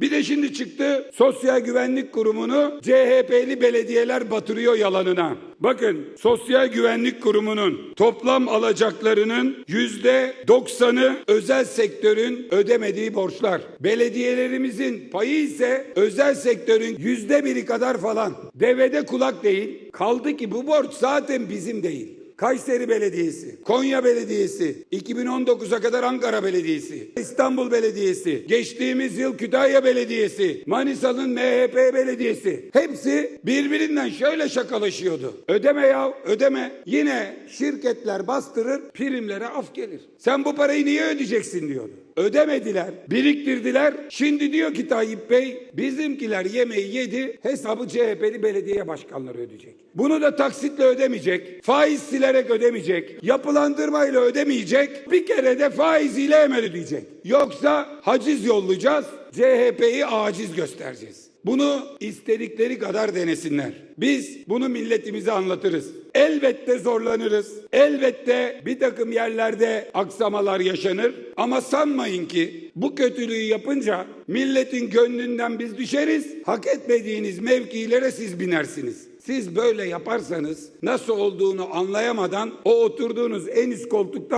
Bir de şimdi çıktı Sosyal Güvenlik Kurumu'nu CHP'li belediyeler batırıyor yalanına. Bakın Sosyal Güvenlik Kurumu'nun toplam alacaklarının yüzde doksanı özel sektörün ödemediği borçlar. Belediyelerimizin payı ise özel sektörün yüzde biri kadar falan. Devede kulak değil. Kaldı ki bu borç zaten bizim değil. Kayseri Belediyesi, Konya Belediyesi, 2019'a kadar Ankara Belediyesi, İstanbul Belediyesi, geçtiğimiz yıl Kütahya Belediyesi, Manisa'nın MHP Belediyesi. Hepsi birbirinden şöyle şakalaşıyordu. Ödeme ya, ödeme. Yine şirketler bastırır, primlere af gelir. Sen bu parayı niye ödeyeceksin diyordu. Ödemediler, biriktirdiler. Şimdi diyor ki Tayyip Bey, bizimkiler yemeği yedi, hesabı CHP'li belediye başkanları ödeyecek. Bunu da taksitle ödemeyecek, faiz silerek ödemeyecek, yapılandırmayla ödemeyecek, bir kere de faiziyle hemen ödeyecek. Yoksa haciz yollayacağız, CHP'yi aciz göstereceğiz. Bunu istedikleri kadar denesinler. Biz bunu milletimize anlatırız. Elbette zorlanırız. Elbette bir takım yerlerde aksamalar yaşanır. Ama sanmayın ki bu kötülüğü yapınca milletin gönlünden biz düşeriz. Hak etmediğiniz mevkilere siz binersiniz. Siz böyle yaparsanız nasıl olduğunu anlayamadan o oturduğunuz en üst koltukta